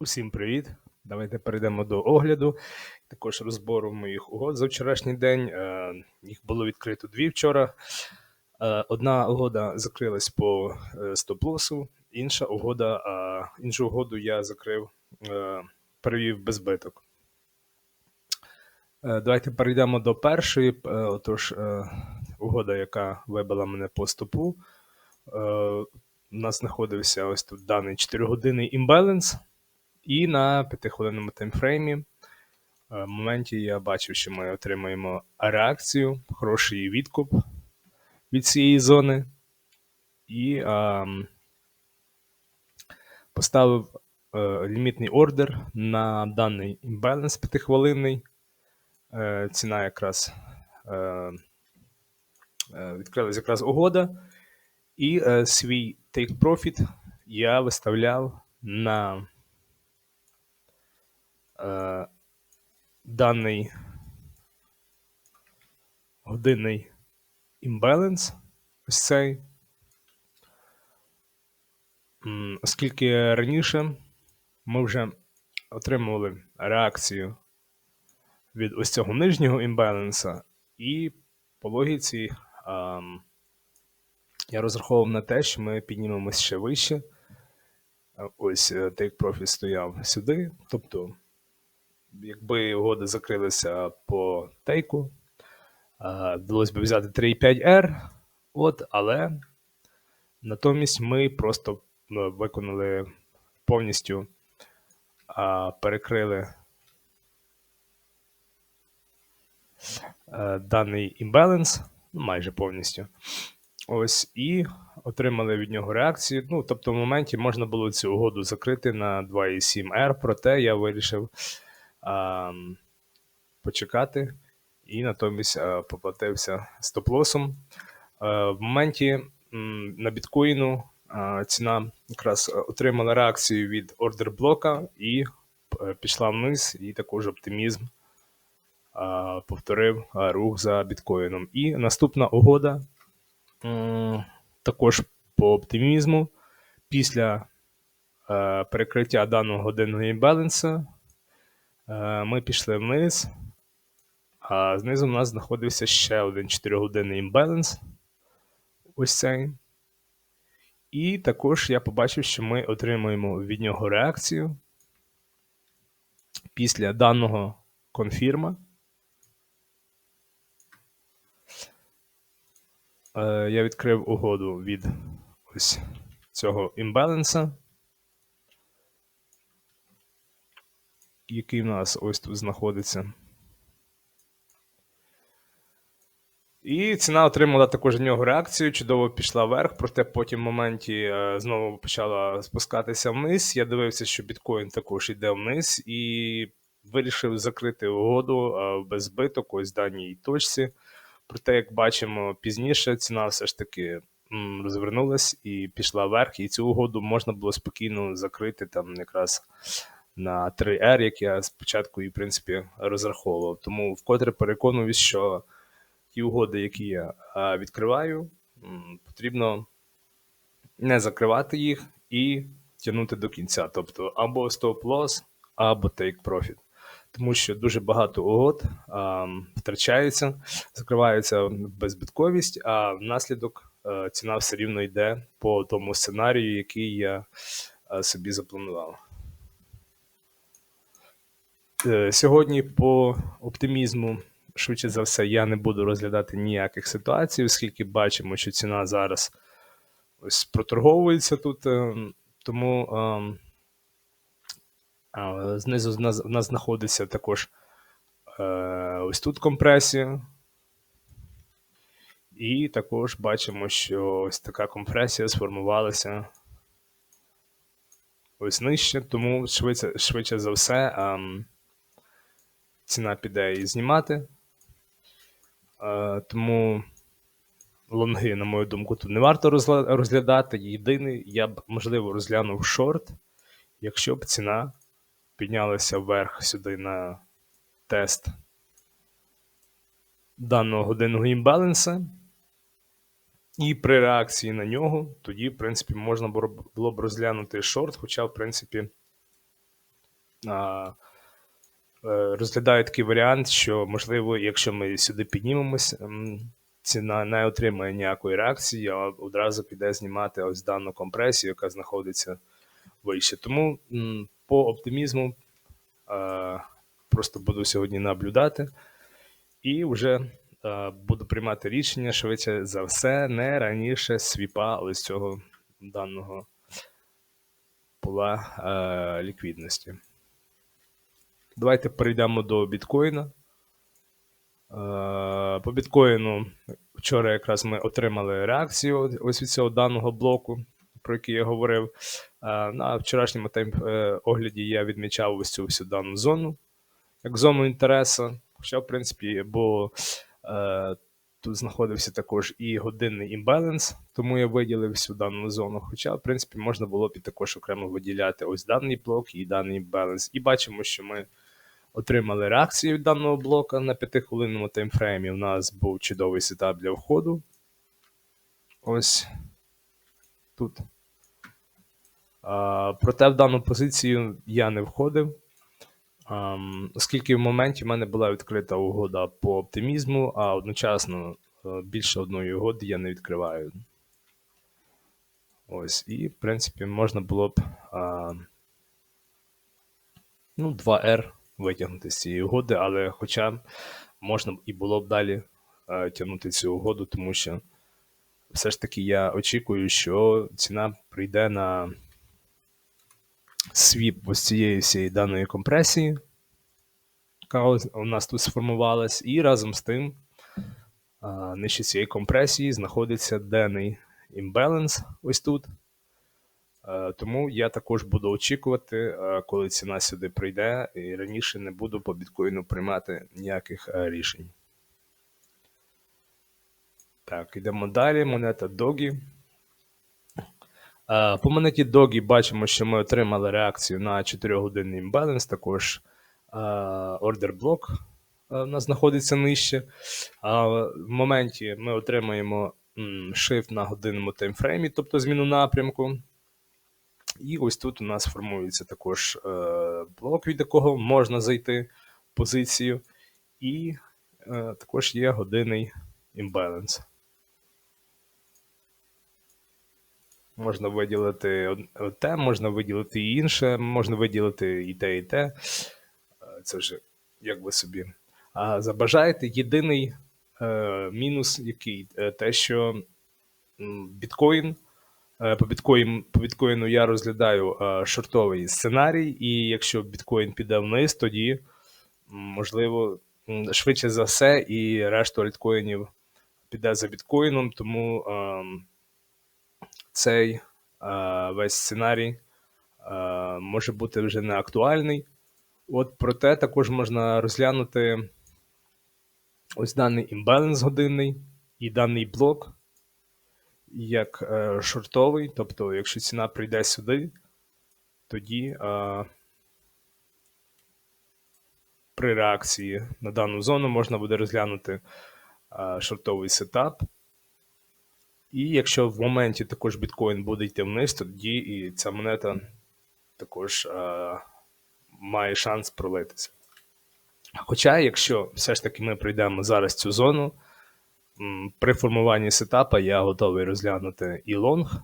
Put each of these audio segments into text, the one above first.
Усім привіт! Давайте перейдемо до огляду, також розбору моїх угод за вчорашній день. Е, Їх було відкрито дві вчора. Е, Одна угода закрилась по е, стоп-лосу, інша угода, іншу угоду я закрив, перевів без збиток. Е, Давайте перейдемо до першої. Отож, угода, яка вибила мене по стопу. У нас знаходився ось тут даний 4-годинний імбаланс. І на 5-хвилинному таймфреймі е, в моменті я бачив, що ми отримаємо реакцію, хороший відкуп від цієї зони. І ам, поставив е, лімітний ордер на даний імбаланс 5-хвилинний. Е, ціна якраз відкрилась якраз угода. І свій take profit я виставляв на е, даний годинний імбаланс, ось цей. Оскільки раніше ми вже отримували реакцію від ось цього нижнього імбаланса, і по логіці ам, я розраховував на те, що ми піднімемось ще вище. Е, Ось е, take стояв сюди. Тобто, якби угоди закрилися по тейку, вдалося б взяти 3,5R, от, але натомість ми просто ну, виконали повністю, перекрили е, даний імбаланс, ну, майже повністю. Ось, і отримали від нього реакцію. Ну, тобто, в моменті можна було цю угоду закрити на 2,7R, проте я вирішив почекати і натомість поплатився стоп-лосом. В моменті на біткоїну ціна якраз отримала реакцію від ордер блока і е, пішла вниз, і також оптимізм повторив рух за біткоїном. І наступна угода також по оптимізму. Після е, перекриття даного годинного імбаланса е, ми пішли вниз, а знизу у нас знаходився ще один 4-годинний імбаланс. Ось цей. І також я побачив, що ми отримуємо від нього реакцію після даного конфірма. Е, я відкрив угоду від ось цього імбаланса, який в нас ось тут знаходиться. І ціна отримала також в нього реакцію, чудово пішла вверх, проте потім в моменті е, знову почала спускатися вниз. Я дивився, що біткоін також йде вниз, і вирішив закрити угоду е, без збиток, ось в даній точці. Проте, як бачимо пізніше, ціна все ж таки розвернулась і пішла вверх, і цю угоду можна було спокійно закрити там якраз на 3R, як я спочатку і в принципі розраховував. Тому вкотре переконуюсь, що ті угоди, які я відкриваю, потрібно не закривати їх і тягнути до кінця. Тобто або стоп-лосс, або take profit. Тому що дуже багато угод а, втрачається, закриваються беззбитковість, а внаслідок а, ціна все рівно йде по тому сценарію, який я а, собі запланував. Е, Сьогодні по оптимізму, швидше за все, я не буду розглядати ніяких ситуацій, оскільки бачимо, що ціна зараз ось проторговується тут. е, Тому ем, а, знизу в нас, в нас знаходиться також е, ось тут компресія. І також бачимо, що ось така компресія сформувалася ось нижче, тому швидше, швидше за все ем, ціна піде і знімати. Е, тому лонги, на мою думку, тут не варто розглядати. Єдиний, я б, можливо, розглянув шорт, якщо б ціна піднялася вверх сюди на тест даного годинного імбаланса. І при реакції на нього, тоді, в принципі, можна було б- розглянути шорт, хоча, в принципі, а, розглядаю такий варіант, що можливо, якщо ми сюди піднімемось, ціна не отримає ніякої реакції, а одразу піде знімати ось дану компресію, яка знаходиться вище. Тому по оптимізму е, просто буду сьогодні наблюдати і вже е, буду приймати рішення швидше за все, не раніше свіпа ось цього даного пола е, ліквідності. Давайте перейдемо до біткоїна. Е, По біткоїну вчора якраз ми отримали реакцію ось від цього даного блоку, про який я говорив. Е, На вчорашньому тайм е, огляді я відмічав ось цю всю дану зону як зону інтересу. Хоча, в принципі, бо тут знаходився також і годинний імбаланс, тому я виділив всю дану зону. Хоча, в принципі, можна було б також окремо виділяти ось даний блок і даний імбаланс. І бачимо, що ми отримали реакцію від даного блока на 5-хвилинному таймфреймі. У нас був чудовий сетап для входу. Ось тут. А, проте в дану позицію я не входив. Ам, Оскільки в моменті в мене була відкрита угода по оптимізму, а одночасно е, більше одної угоди я не відкриваю. Ось, і, в принципі, можна було б а, ну, 2R витягнути з цієї угоди, але хоча можна і було б далі а, тягнути цю угоду, тому що все ж таки я очікую, що ціна прийде на свіп ось цієї всієї даної компресії, яка у нас тут сформувалась, і разом з тим а, нижче цієї компресії знаходиться денний імбаланс ось тут. Е, Тому я також буду очікувати, е, коли ціна сюди прийде, і раніше не буду по біткоїну приймати ніяких е, рішень. Так, йдемо далі. Монета Dogi. По монеті Dogi бачимо, що ми отримали реакцію на 4-годинний імбаланс, також ордер блок у нас знаходиться нижче. В моменті ми отримаємо shift на годинному таймфреймі, тобто зміну напрямку. І ось тут у нас формується також е, блок, від якого можна зайти в позицію, і е, також є годинний імбаланс. Можна виділити те, можна виділити і інше, можна виділити і те, і те. Е, Це вже як ви собі а забажаєте. Єдиний е, мінус, який те, що біткоін. Е, По біткоін, по біткоїну я розглядаю е, шортовий сценарій, і якщо біткоін піде вниз, тоді можливо швидше за все, і решту альткоїнів піде за біткоїном, тому ем, цей е, весь сценарій може бути вже не актуальний. От проте також можна розглянути ось даний імбаланс годинний і даний блок як е, шортовий. Тобто, якщо ціна прийде сюди, тоді е, при реакції на дану зону можна буде розглянути е, шортовий сетап. І якщо в моменті також біткоін буде йти вниз, тоді і ця монета також е, має шанс пролитися. Хоча, якщо все ж таки ми пройдемо зараз цю зону, при формуванні сетапа я готовий розглянути і лонг,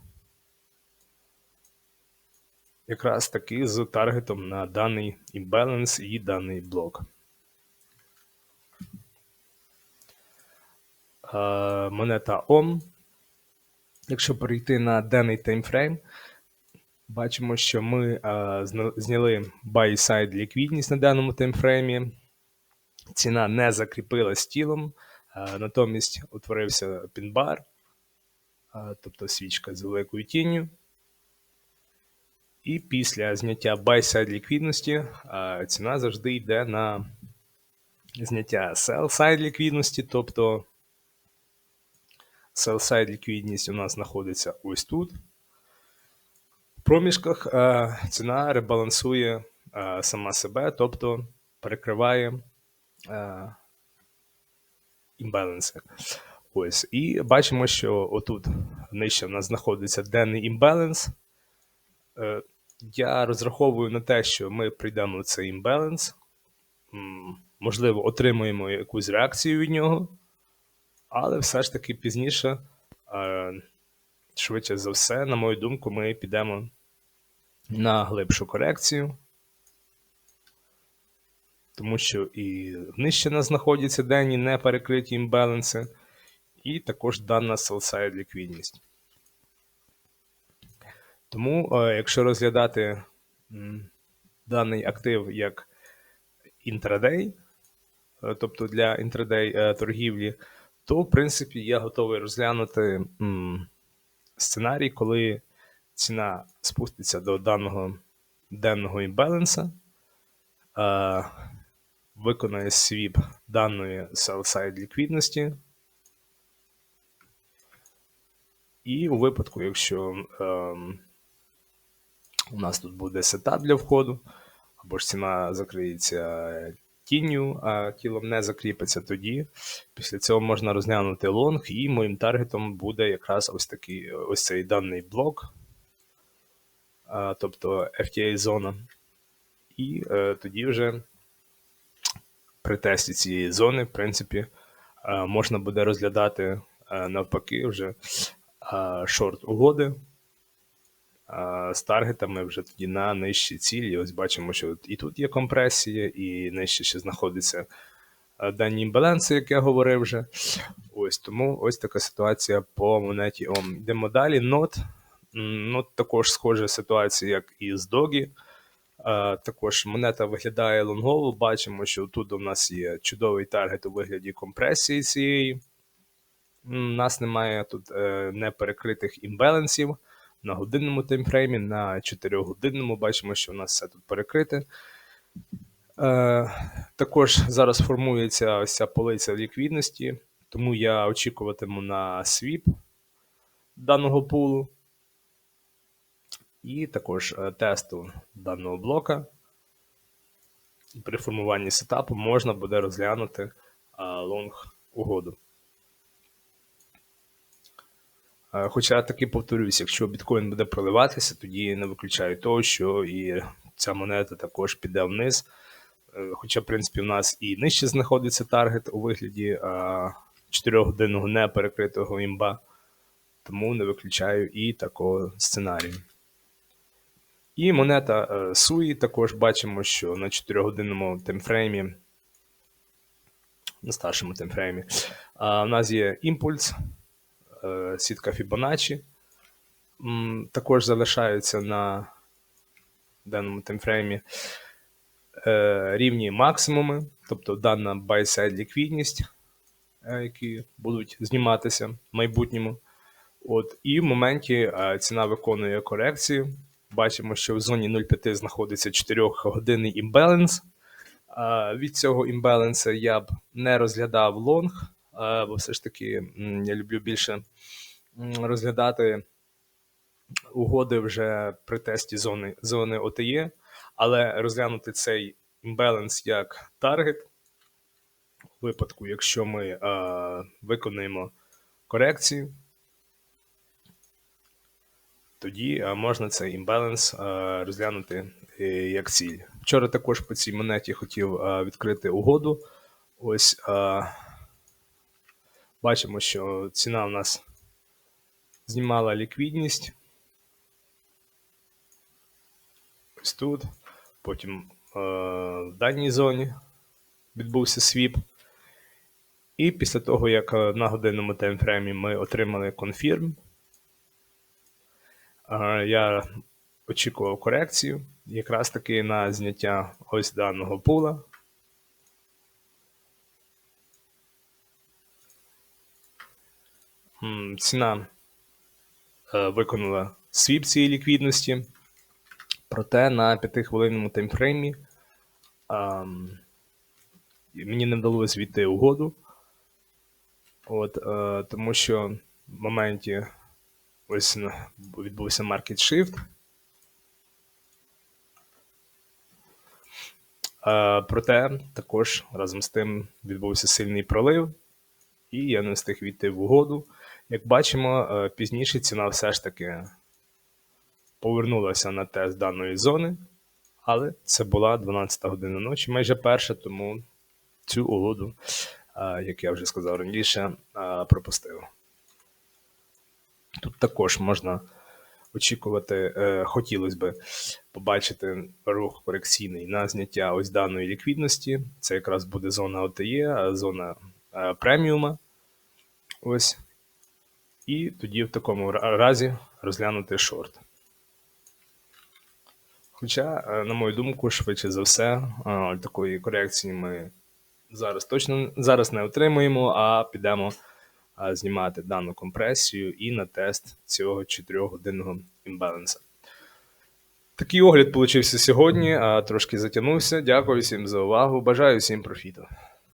якраз таки з таргетом на даний імбаланс і даний блок. Е, Монета OM. Якщо перейти на денний таймфрейм, бачимо, що ми е, зняли buy-side ліквідність на даному таймфреймі. Ціна не закріпилась тілом, натомість утворився пінбар, тобто свічка з великою тінню. І після зняття buy-side ліквідності ціна завжди йде на зняття sell-side ліквідності, тобто sell-side ліквідність у нас знаходиться ось тут. В проміжках ціна ребалансує сама себе, тобто перекриває імбаланси. Ось. І бачимо, що отут нижче в нас знаходиться денний імбаланс. Е, я розраховую на те, що ми прийдемо в цей імбаланс, м, можливо, отримуємо якусь реакцію від нього, але все ж таки пізніше, е, швидше за все, на мою думку, ми підемо на глибшу корекцію. Тому що і нижче знаходяться денні неперекриті імбаланси, і також дана sell-side ліквідність. Тому, е, якщо розглядати даний актив як інтрадей, е, тобто для інтрадей е, торгівлі, то в принципі я готовий розглянути сценарій, коли ціна спуститься до даного денного імбаланса, е, виконає свіп даної sell-side ліквідності. І у випадку, якщо ем, у нас тут буде сетап для входу, або ж ціна закриється тінню, а тілом не закріпиться, тоді після цього можна розглянути лонг, і моїм таргетом буде якраз ось такий ось цей даний блок, а, тобто FTA-зона. І е, тоді вже при тесті цієї зони, в принципі, е, можна буде розглядати е, навпаки вже е, шорт угоди е, з таргетами вже тоді на нижчі цілі. Ось бачимо, що і тут є компресія, і нижче ще знаходиться дані імбаланси, як я говорив вже. Ось тому ось така ситуація по монеті ОМ. Йдемо далі. Нот. Нот також схожа ситуація, як і з Догі. Е, Також монета виглядає лонгово. Бачимо, що тут у нас є чудовий таргет у вигляді компресії цієї. У нас немає тут е, неперекритих імбалансів на годинному таймфреймі, на 4-годинному бачимо, що у нас все тут перекрите. Е, також зараз формується ось ця полиця ліквідності, тому я очікуватиму на свіп даного пулу. І також е, тесту даного блока. При формуванні сетапу можна буде розглянути е, лонг угоду. Е, Хоча таки повторюсь, якщо біткоін буде проливатися, тоді не виключаю того, що і ця монета також піде вниз. Хоча, в принципі, в нас і нижче знаходиться таргет у вигляді 4-годинного неперекритого імба, тому не виключаю і такого сценарію. І монета е, Sui також бачимо, що на 4-годинному таймфреймі, на старшому таймфреймі, у нас є імпульс, е, сітка Fibonacci. Також залишаються на даному таймфреймі е, рівні максимуми, тобто дана buy-side ліквідність, е, які будуть зніматися в майбутньому. От, і в моменті ціна виконує корекцію. Бачимо, що в зоні 0,5 знаходиться 4-годинний імбаланс. Е, Від цього імбаланса я б не розглядав лонг, е, бо все ж таки я люблю більше розглядати угоди вже при тесті зони, зони OTE, але розглянути цей імбаланс як таргет у випадку, якщо ми е, виконаємо корекцію, тоді можна цей імбаланс е, розглянути е, як ціль. Вчора також по цій монеті хотів е, відкрити угоду. Ось бачимо, що ціна у нас знімала ліквідність. Ось тут. Потім в даній зоні відбувся свіп. І після того, як на годинному таймфреймі ми отримали конфірм, я очікував корекцію якраз таки на зняття ось даного пула. Ціна е, виконала свіп цієї ліквідності, проте на 5-хвилинному таймфреймі ем, мені не вдалося війти угоду. От, е, тому що в моменті ось відбувся market shift. Е, проте також разом з тим відбувся сильний пролив, і я не встиг війти в угоду. Як бачимо, е, пізніше ціна все ж таки повернулася на тест даної зони, але це була 12 година ночі, майже перша, тому цю угоду, як я вже сказав раніше, пропустив. Тут також можна очікувати, е, хотілося б побачити рух корекційний на зняття ось даної ліквідності. Це якраз буде зона ОТЄ, зона е, преміума. Ось. І тоді в такому разі розглянути шорт. Хоча, е, на мою думку, швидше за все, е, такої корекції ми зараз точно зараз не отримуємо, а підемо знімати дану компресію і на тест цього 4-годинного імбаленса. Такий огляд получився сьогодні, трошки затягнувся. Дякую всім за увагу. Бажаю всім профіту.